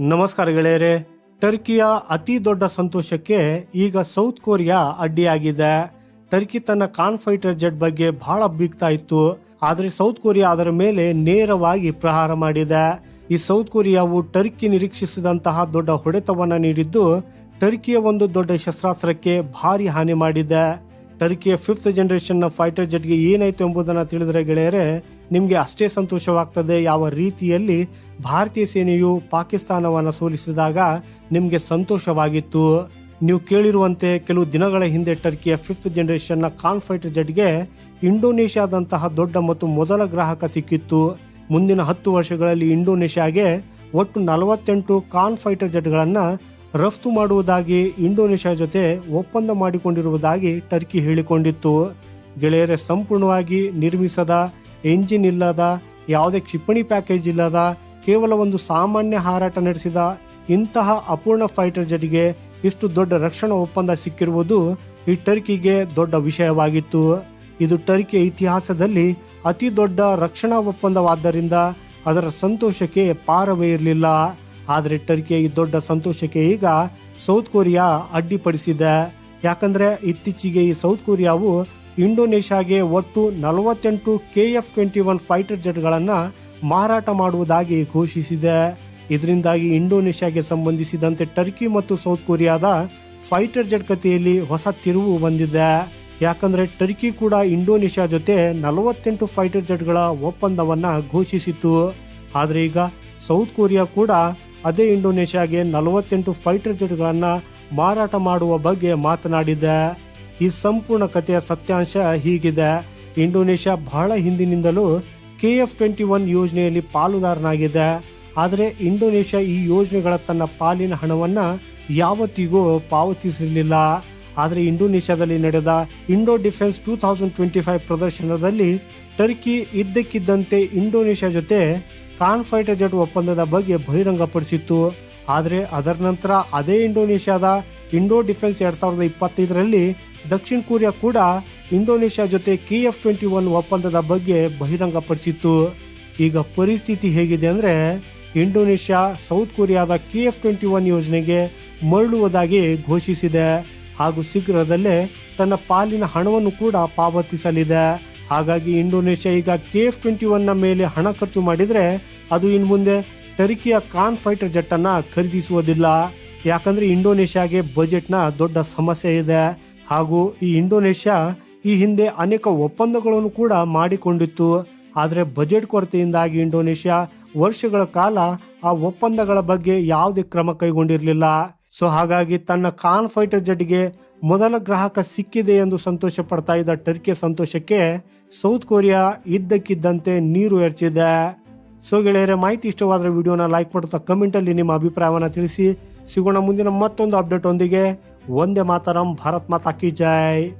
ನಮಸ್ಕಾರ ಗೆಳೆಯರೆ. ಟರ್ಕಿಯ ಅತಿ ದೊಡ್ಡ ಸಂತೋಷಕ್ಕೆ ಈಗ ಸೌತ್ ಕೊರಿಯಾ ಅಡ್ಡಿಯಾಗಿದೆ. ಟರ್ಕಿ ತನ್ನ ಕಾನ್ ಫೈಟರ್ ಜೆಟ್ ಬಗ್ಗೆ ಬಹಳ ಬೀಗ್ತಾ ಇತ್ತು. ಆದರೆ ಸೌತ್ ಕೊರಿಯಾ ಅದರ ಮೇಲೆ ನೇರವಾಗಿ ಪ್ರಹಾರ ಮಾಡಿದೆ. ಈ ಸೌತ್ ಕೊರಿಯಾವು ಟರ್ಕಿ ನಿರೀಕ್ಷಿಸಿದಂತಹ ದೊಡ್ಡ ಹೊಡೆತವನ್ನ ನೀಡಿದ್ದು, ಟರ್ಕಿಯ ಒಂದು ದೊಡ್ಡ ಶಸ್ತ್ರಾಸ್ತ್ರಕ್ಕೆ ಭಾರಿ ಹಾನಿ ಮಾಡಿದೆ. ಟರ್ಕಿಯ ಫಿಫ್ತ್ ಜನರೇಷನ್ನ ಫೈಟರ್ ಜೆಟ್ಗೆ ಏನಾಯಿತು ಎಂಬುದನ್ನು ತಿಳಿದರೆ ಗೆಳೆಯರೆ, ನಿಮಗೆ ಅಷ್ಟೇ ಸಂತೋಷವಾಗ್ತದೆ ಯಾವ ರೀತಿಯಲ್ಲಿ ಭಾರತೀಯ ಸೇನೆಯು ಪಾಕಿಸ್ತಾನವನ್ನು ಸೋಲಿಸಿದಾಗ ನಿಮಗೆ ಸಂತೋಷವಾಗಿತ್ತು. ನೀವು ಕೇಳಿರುವಂತೆ ಕೆಲವು ದಿನಗಳ ಹಿಂದೆ ಟರ್ಕಿಯ ಫಿಫ್ತ್ ಜನರೇಷನ್ನ ಕಾನ್ ಫೈಟರ್ ಜೆಟ್ಗೆ ಇಂಡೋನೇಷ್ಯಾದಂತಹ ದೊಡ್ಡ ಮತ್ತು ಮೊದಲ ಗ್ರಾಹಕ ಸಿಕ್ಕಿತ್ತು. ಮುಂದಿನ ಹತ್ತು ವರ್ಷಗಳಲ್ಲಿ ಇಂಡೋನೇಷ್ಯಾಗೆ ಒಟ್ಟು ನಲವತ್ತೆಂಟು ಕಾನ್ ಫೈಟರ್ ಜೆಟ್ಗಳನ್ನು ರಫ್ತು ಮಾಡುವುದಾಗಿ ಇಂಡೋನೇಷ್ಯಾ ಜೊತೆ ಒಪ್ಪಂದ ಮಾಡಿಕೊಂಡಿರುವುದಾಗಿ ಟರ್ಕಿ ಹೇಳಿಕೊಂಡಿತ್ತು. ಗೆಳೆಯರೆ, ಸಂಪೂರ್ಣವಾಗಿ ನಿರ್ಮಿಸದ, ಎಂಜಿನ್ ಇಲ್ಲದ, ಯಾವುದೇ ಕ್ಷಿಪಣಿ ಪ್ಯಾಕೇಜ್ ಇಲ್ಲದ, ಕೇವಲ ಒಂದು ಸಾಮಾನ್ಯ ಹಾರಾಟ ನಡೆಸಿದ ಇಂತಹ ಅಪೂರ್ಣ ಫೈಟರ್ ಜೆಟ್ಗೆ ಇಷ್ಟು ದೊಡ್ಡ ರಕ್ಷಣಾ ಒಪ್ಪಂದ ಸಿಕ್ಕಿರುವುದು ಈ ಟರ್ಕಿಗೆ ದೊಡ್ಡ ವಿಷಯವಾಗಿತ್ತು. ಇದು ಟರ್ಕಿಯ ಇತಿಹಾಸದಲ್ಲಿ ಅತಿ ದೊಡ್ಡ ರಕ್ಷಣಾ ಒಪ್ಪಂದವಾದ್ದರಿಂದ ಅದರ ಸಂತೋಷಕ್ಕೆ ಪಾರವೇ ಇರಲಿಲ್ಲ. ಆದರೆ ಟರ್ಕಿಯ ಈ ದೊಡ್ಡ ಸಂತೋಷಕ್ಕೆ ಈಗ ಸೌತ್ ಕೊರಿಯಾ ಅಡ್ಡಿಪಡಿಸಿದೆ. ಯಾಕಂದ್ರೆ ಇತ್ತೀಚೆಗೆ ಈ ಸೌತ್ ಕೊರಿಯಾವು ಇಂಡೋನೇಷ್ಯಾಗೆ ಒಟ್ಟು ನಲವತ್ತೆಂಟು K F twenty one fighter ಜೆಟ್ಗಳನ್ನು ಮಾರಾಟ ಮಾಡುವುದಾಗಿ ಘೋಷಿಸಿದೆ. ಇದರಿಂದಾಗಿ ಇಂಡೋನೇಷ್ಯಾಗೆ ಸಂಬಂಧಿಸಿದಂತೆ ಟರ್ಕಿ ಮತ್ತು ಸೌತ್ ಕೊರಿಯಾದ ಫೈಟರ್ ಜೆಟ್ ಕಥೆಯಲ್ಲಿ ಹೊಸ ತಿರುವು ಬಂದಿದೆ. ಯಾಕಂದ್ರೆ ಟರ್ಕಿ ಕೂಡ ಇಂಡೋನೇಷ್ಯಾ ಜೊತೆ ನಲವತ್ತೆಂಟು ಫೈಟರ್ ಜೆಟ್ಗಳ ಒಪ್ಪಂದವನ್ನ ಘೋಷಿಸಿತು ಆದರೆ ಈಗ ಸೌತ್ ಕೊರಿಯಾ ಕೂಡ ಅದೇ ಇಂಡೋನೇಷ್ಯಾಗೆ ನಲವತ್ತೆಂಟು ಫೈಟರ್ ಜೆಟ್ಗಳನ್ನು ಮಾರಾಟ ಮಾಡುವ ಬಗ್ಗೆ ಮಾತನಾಡಿದೆ. ಈ ಸಂಪೂರ್ಣ ಕಥೆಯ ಸತ್ಯಾಂಶ ಹೀಗಿದೆ. ಇಂಡೋನೇಷ್ಯಾ ಬಹಳ ಹಿಂದಿನಿಂದಲೂ ಕೆ ಎಫ್ ಟ್ವೆಂಟಿ ಒನ್ ಯೋಜನೆಯಲ್ಲಿ ಪಾಲುದಾರನಾಗಿದೆ. ಆದರೆ ಇಂಡೋನೇಷ್ಯಾ ಈ ಯೋಜನೆಗಳ ತನ್ನ ಪಾಲಿನ ಹಣವನ್ನು ಯಾವತ್ತಿಗೂ ಪಾವತಿಸಿರಲಿಲ್ಲ. ಆದರೆ ಇಂಡೋನೇಷ್ಯಾದಲ್ಲಿ ನಡೆದ Indo defence two thousand twenty five ಪ್ರದರ್ಶನದಲ್ಲಿ ಟರ್ಕಿ ಇದ್ದಕ್ಕಿದ್ದಂತೆ ಇಂಡೋನೇಷ್ಯಾ ಜೊತೆ ಕಾನ್ ಫೈಟರ್ ಜೆಟ್ ಒಪ್ಪಂದದ ಬಗ್ಗೆ ಬಹಿರಂಗಪಡಿಸಿತ್ತು. ಆದರೆ ಅದರ ನಂತರ ಅದೇ ಇಂಡೋನೇಷ್ಯಾದ ಇಂಡೋ ಡಿಫೆನ್ಸ್ ಎರಡು ಸಾವಿರದ ಇಪ್ಪತ್ತೈದರಲ್ಲಿ ದಕ್ಷಿಣ ಕೊರಿಯಾ ಕೂಡ ಇಂಡೋನೇಷ್ಯಾ ಜೊತೆ ಕೆ ಎಫ್ ಟ್ವೆಂಟಿ ಒನ್ ಒಪ್ಪಂದದ ಬಗ್ಗೆ ಬಹಿರಂಗಪಡಿಸಿತ್ತು. ಈಗ ಪರಿಸ್ಥಿತಿ ಹೇಗಿದೆ ಅಂದರೆ ಇಂಡೋನೇಷ್ಯಾ, ಸೌತ್ ಕೊರಿಯಾದ ಕೆ ಎಫ್ ಟ್ವೆಂಟಿ ಒನ್ ಯೋಜನೆಗೆ ಮರಳುವುದಾಗಿ ಘೋಷಿಸಿದೆ. ಹಾಗೂ ಶೀಘ್ರದಲ್ಲೇ ತನ್ನ ಪಾಲಿನ ಹಣವನ್ನು ಕೂಡ ಪಾವತಿಸಲಿದೆ. ಹಾಗಾಗಿ ಇಂಡೋನೇಷ್ಯಾ ಈಗ ಕೆ ಎಫ್ ಟ್ವೆಂಟಿ ಒನ್ನ ಮೇಲೆ ಹಣ ಖರ್ಚು ಮಾಡಿದರೆ ಅದು ಇನ್ನು ಮುಂದೆ ಟರ್ಕಿಯ ಕಾನ್ ಫೈಟರ್ ಜೆಟ್ ಅನ್ನ ಖರೀದಿಸುವುದಿಲ್ಲ. ಯಾಕಂದ್ರೆ ಇಂಡೋನೇಷ್ಯಾಗೆ ಬಜೆಟ್ನ ದೊಡ್ಡ ಸಮಸ್ಯೆ ಇದೆ. ಹಾಗೂ ಈ ಇಂಡೋನೇಷ್ಯಾ ಈ ಹಿಂದೆ ಅನೇಕ ಒಪ್ಪಂದಗಳನ್ನು ಕೂಡ ಮಾಡಿಕೊಂಡಿತ್ತು. ಆದರೆ ಬಜೆಟ್ ಕೊರತೆಯಿಂದಾಗಿ ಇಂಡೋನೇಷ್ಯಾ ವರ್ಷಗಳ ಕಾಲ ಆ ಒಪ್ಪಂದಗಳ ಬಗ್ಗೆ ಯಾವುದೇ ಕ್ರಮ ಕೈಗೊಂಡಿರಲಿಲ್ಲ. ಸೊ ಹಾಗಾಗಿ ತನ್ನ ಕಾನ್ ಫೈಟರ್ ಜೆಟ್ಗೆ ಮೊದಲ ಗ್ರಾಹಕ ಸಿಕ್ಕಿದೆ ಎಂದು ಸಂತೋಷ ಪಡ್ತಾ ಇದ್ದ ಟರ್ಕಿಯ ಸಂತೋಷಕ್ಕೆ ಸೌತ್ ಕೊರಿಯಾ ಇದ್ದಕ್ಕಿದ್ದಂತೆ ನೀರು ಎರಚಿದೆ. ಸೊ ಗೆಳೆಯರೆ, ಮಾಹಿತಿ ಇಷ್ಟವಾದರೆ ವಿಡಿಯೋನ ಲೈಕ್ ಮಾಡುತ್ತಾ ಕಮೆಂಟಲ್ಲಿ ನಿಮ್ಮ ಅಭಿಪ್ರಾಯವನ್ನು ತಿಳಿಸಿ. ಸಿಗೋಣ ಮುಂದಿನ ಮತ್ತೊಂದು ಅಪ್ಡೇಟ್ ಒಂದಿಗೆ. ಒಂದೇ ಮಾತರಂ, ಭಾರತ್ ಮಾತಾ ಕಿ ಜೈ.